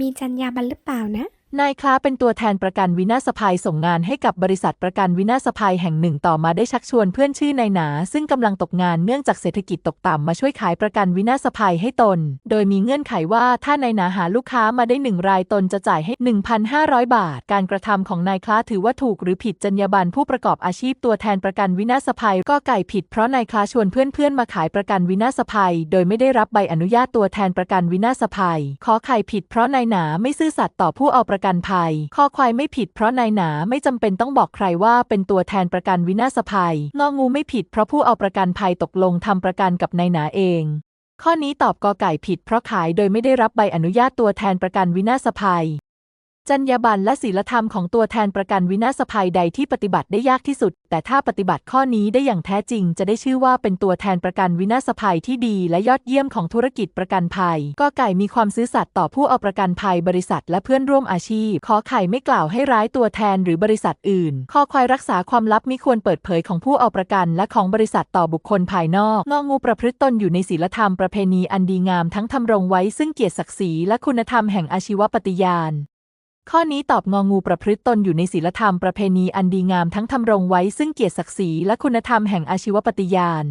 มีจรรยาบรรณหรือเปล่านะ นายคล้าเป็นตัวแทนประกันวินาศภัยส่งงานให้กับบริษัทประกันวินาศภัยแห่งหนึ่งต่อมาได้ชักชวนเพื่อนชื่อนายหนา ซึ่งกำลังตกงานเนื่องจากเศรษฐกิจตกต่ำมาช่วยขายประกันวินาศภัยให้ตน โดยมีเงื่อนไขว่าถ้านายหนาหาลูกค้ามาได้หนึ่งรายตนจะจ่ายให้ 1,500 บาท การกระทำของนายคล้าถือว่าถูกหรือผิดจรรยาบรรณผู้ประกอบอาชีพตัวแทนประกันวินาศภัยก็ไก่ผิดเพราะนายคล้าชวนเพื่อนๆมาขายประกันวินาศภัย โดยไม่ได้รับใบอนุญาตตัวแทนประกันวินาศภัย ขอไข่ผิดเพราะนายหนาไม่ซื่อสัตย์ต่อผู้เอาประกันภัยคอควายไม่ผิดเพราะนายหนาไม่จำเป็นต้องบอกใครว่าเป็นตัวแทนประกันวินาศภัยงองูไม่ผิดเพราะผู้เอาประกันภัยตกลงทำประกันกับนายหนาเอง ข้อนี้ตอบกอไก่ผิดเพราะขายโดยไม่ได้รับใบอนุญาตตัวแทนประกันวินาศภัย จรรยาบรรณและศีลธรรมของตัวแทนประกันวินาศภัยใดที่ปฏิบัติได้ยากที่สุด แต่ถ้าปฏิบัติข้อนี้ได้อย่างแท้จริง จะได้ชื่อว่าเป็นตัวแทนประกันวินาศภัยที่ดี และยอดเยี่ยมของธุรกิจประกันภัย ก็ไก่มีความซื่อสัตย์ต่อผู้เอาประกันภัยบริษัท และเพื่อนร่วมอาชีพ ขอไข่ไม่กล่าวให้ร้ายตัวแทนหรือบริษัทอื่นคอควายรักษาความลับมิควรเปิดเผยของผู้เอาประกัน และของบริษัทต่อบุคคลภายนอกงองูประพฤติตนอยู่ในศีลธรรมประเพณีอันดีงามทั้งทำรงไว้ซึ่งเกียรติศักดิ์ศรีและคุณธรรมแห่งอาชีวปฏิญาณ ข้อนี้ตอบงองูประพฤติตนอยู่ในศีลธรรมประเพณีอันดีงามทั้งทำรงไว้ซึ่งเกียรติศักดิ์ศรีและคุณธรรมแห่งอาชีวปฏิญาณ